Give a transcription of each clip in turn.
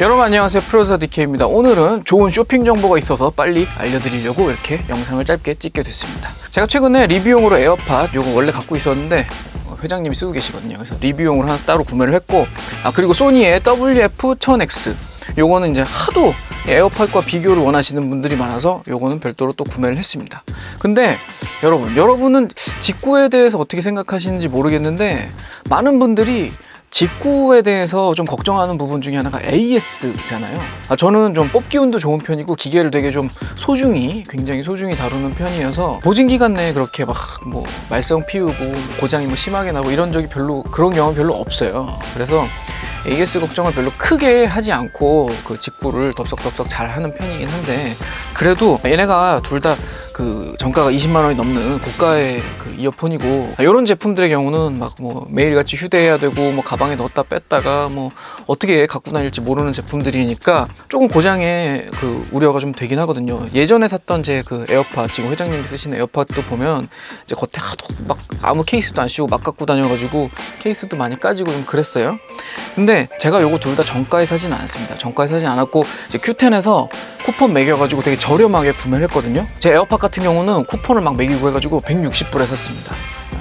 여러분 안녕하세요. 프로사 DK입니다. 오늘은 좋은 쇼핑 정보가 있어서 빨리 알려드리려고 이렇게 영상을 짧게 찍게 됐습니다. 제가 최근에 리뷰용으로 에어팟 요거 원래 갖고 있었는데 어, 회장님이 쓰고 계시거든요. 그래서 리뷰용으로 하나 따로 구매를 했고 아 그리고 소니의 WF-1000X 요거는 이제 하도 에어팟과 비교를 원하시는 분들이 많아서 요거는 별도로 또 구매를 했습니다. 근데 여러분 여러분은 직구에 대해서 어떻게 생각하시는지 모르겠는데 많은 분들이 직구에 대해서 좀 걱정하는 부분 중에 하나가 AS잖아요. 아, 저는 좀 뽑기 운도 좋은 편이고 기계를 되게 좀 소중히 굉장히 소중히 다루는 편이어서 보증 기간 내에 그렇게 막 뭐 말썽 피우고 고장이 뭐 심하게 나고 이런 적이 별로 그런 경험 별로 없어요. 그래서 AS 걱정을 별로 크게 하지 않고 그 직구를 덥석덥석 잘 하는 편이긴 한데 그래도 얘네가 둘 다 그 정가가 20만 원이 넘는 고가의 그 이어폰이고 이런 제품들의 경우는 막 뭐 매일같이 휴대해야 되고 뭐 가방에 넣었다 뺐다가 뭐 어떻게 갖고 다닐지 모르는 제품들이니까 조금 고장의 그 우려가 좀 되긴 하거든요. 예전에 샀던 제 그 에어팟 지금 회장님이 쓰시는 에어팟도 보면 이제 겉에 하도 막 아무 케이스도 안 씌우고 막 갖고 다녀가지고 케이스도 많이 까지고 좀 그랬어요. 근데 제가 요거 둘 다 정가에 사지는 않았습니다. 정가에 사지 않았고 이제 큐텐에서 쿠폰 매겨가지고 되게 저렴하게 구매를 했거든요. 제 에어팟 같은 경우는 쿠폰을 막 매기고 해가지고 160불에 샀습니다.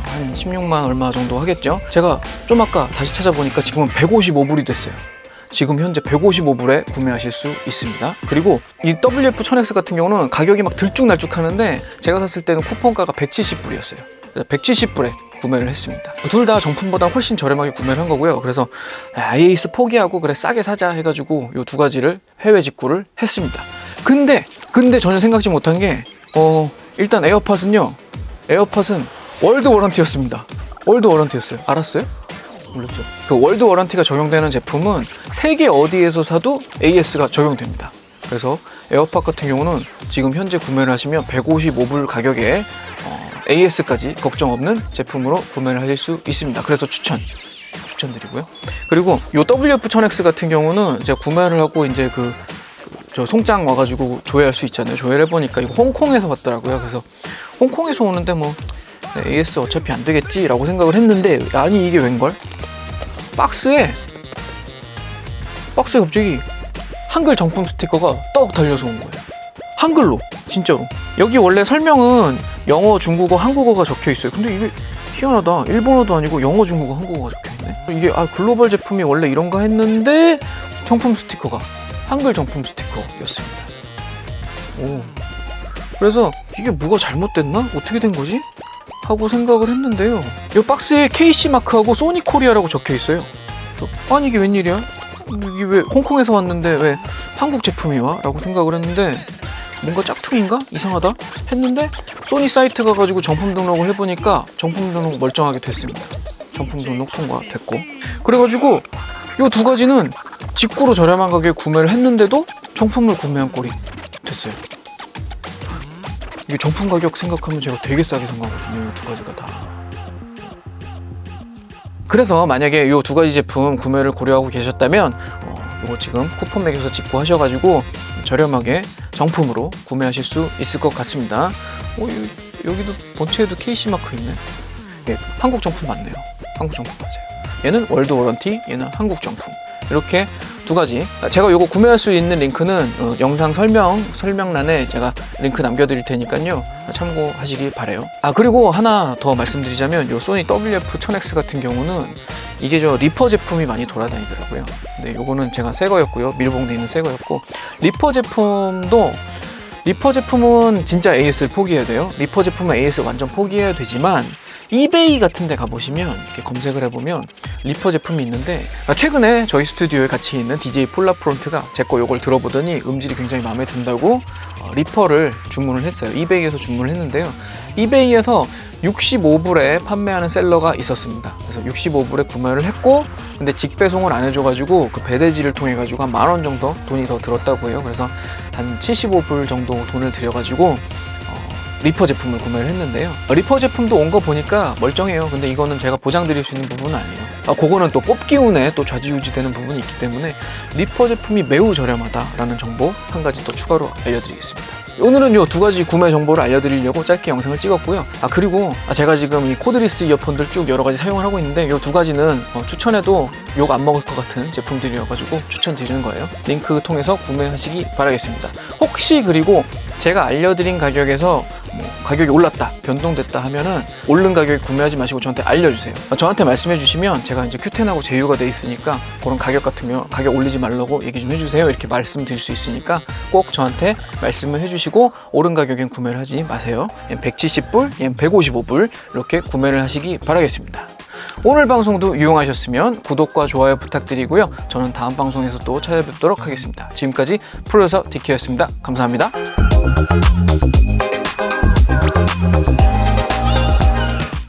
한 16만 얼마 정도 하겠죠. 제가 좀 아까 다시 찾아보니까 지금은 155불이 됐어요. 지금 현재 155불에 구매하실 수 있습니다. 그리고 이 WF-1000X 같은 경우는 가격이 막 들쭉날쭉 하는데 제가 샀을 때는 쿠폰가가 170불이었어요. 170불에 구매를 했습니다. 둘 다 정품보다 훨씬 저렴하게 구매를 한 거고요. 그래서 아이스 포기하고 그래 싸게 사자 해가지고 이 두 가지를 해외 직구를 했습니다. 근데 근데 전혀 생각지 못한 게 어, 일단 에어팟은요. 에어팟은 월드 워런티였습니다. 월드 워런티였어요. 알았어요? 몰랐죠. 그 월드 워런티가 적용되는 제품은 세계 어디에서 사도 AS가 적용됩니다. 그래서 에어팟 같은 경우는 지금 현재 구매를 하시면 155불 가격에 어, AS까지 걱정 없는 제품으로 구매를 하실 수 있습니다. 그래서 추천 추천드리고요. 그리고 이 WF-1000X 같은 경우는 제가 구매를 하고 이제 그 저 송장 와가지고 조회할 수 있잖아요. 조회를 해보니까 이거 홍콩에서 왔더라고요. 그래서 홍콩에서 오는데 뭐 네, AS 어차피 안 되겠지라고 생각을 했는데 아니 이게 웬걸? 박스에 박스에 갑자기 한글 정품 스티커가 떡 달려서 온 거예요. 한글로 진짜로. 여기 원래 설명은 영어, 중국어, 한국어가 적혀 있어요. 근데 이게 희한하다. 일본어도 아니고 영어, 중국어, 한국어가 적혀 있네. 이게 아 글로벌 제품이 원래 이런가 했는데 정품 스티커가 한글 정품 스티커였습니다. 오. 그래서 이게 뭐가 잘못됐나? 어떻게 된 거지? 하고 생각을 했는데요. 이 박스에 KC 마크하고 소니 코리아라고 적혀 있어요. 아니 이게 웬일이야? 이게 왜 홍콩에서 왔는데 왜 한국 제품이 와? 라고 생각을 했는데 뭔가 짝퉁인가? 이상하다? 했는데 소니 사이트 가가지고 정품 등록을 해보니까 정품 등록 멀쩡하게 됐습니다. 정품 등록 통과됐고 그래가지고 이 두 가지는 직구로 저렴한 가격에 구매를 했는데도 정품을 구매한 꼴이 됐어요. 이게 정품 가격 생각하면 제가 되게 싸게 산 거거든요. 이두 가지가 다. 그래서 만약에 이 두 가지 제품 구매를 고려하고 계셨다면 어, 이거 지금 쿠폰 매겨서 직구하셔가지고 저렴하게 정품으로 구매하실 수 있을 것 같습니다. 어, 여- 여기도 본체에도 KC 마크 있네. 예, 한국 정품 맞네요. 한국 정품 맞아요. 얘는 월드 워런티, 얘는 한국 정품. 이렇게 두 가지. 제가 이거 구매할 수 있는 링크는 어, 영상 설명 설명란에 제가 링크 남겨드릴 테니까요 참고하시기 바래요. 아 그리고 하나 더 말씀드리자면 요 소니 WF-1000X 같은 경우는 이게 저 리퍼 제품이 많이 돌아다니더라고요. 근데 요거는 제가 새 거였고요. 밀봉돼 있는 새 거였고 리퍼 제품도 리퍼 제품은 진짜 AS를 포기해야 돼요. 리퍼 제품은 AS 완전 포기해야 되지만 이베이 같은 데 가보시면 이렇게 검색을 해보면 리퍼 제품이 있는데 아, 최근에 저희 스튜디오에 같이 있는 DJ 폴라 프론트가 제 거 요걸 들어보더니 음질이 굉장히 마음에 든다고 어, 리퍼를 주문을 했어요. 이베이에서 주문을 했는데요. 이베이에서 65불에 판매하는 셀러가 있었습니다. 그래서 65불에 구매를 했고 근데 직배송을 안 해줘가지고 그 배대지를 통해 가지고 한 만 원 정도 돈이 더 들었다고 해요. 그래서 한 75불 정도 돈을 들여가지고 어, 리퍼 제품을 구매를 했는데요. 어, 리퍼 제품도 온 거 보니까 멀쩡해요. 근데 이거는 제가 보장드릴 수 있는 부분은 아니에요. 아, 그거는 또 뽑기 운에 또 좌지우지되는 부분이 있기 때문에 리퍼 제품이 매우 저렴하다라는 정보 한 가지 또 추가로 알려드리겠습니다. 오늘은 요 두 가지 구매 정보를 알려드리려고 짧게 영상을 찍었고요. 아 그리고 아, 제가 지금 이 코드리스 이어폰들 쭉 여러 가지 사용을 하고 있는데 요 두 가지는 어, 추천해도 욕 안 먹을 것 같은 제품들이어가지고 추천드리는 거예요. 링크 통해서 구매하시기 바라겠습니다. 혹시 그리고 제가 알려드린 가격에서 뭐 가격이 올랐다, 변동됐다 하면은 오른 가격에 구매하지 마시고 저한테 알려주세요. 어, 저한테 말씀해 주시면 제가 이제 큐텐하고 제휴가 돼 있으니까 그런 가격 같은 거 가격 올리지 말라고 얘기 좀 해주세요. 이렇게 말씀드릴 수 있으니까 꼭 저한테 말씀을 해주시고 오른 가격엔 구매를 하지 마세요. 170불, 155불 이렇게 구매를 하시기 바라겠습니다. 오늘 방송도 유용하셨으면 구독과 좋아요 부탁드리고요. 저는 다음 방송에서 또 찾아뵙도록 하겠습니다. 지금까지 프로듀서 디키였습니다. 감사합니다. Thank you.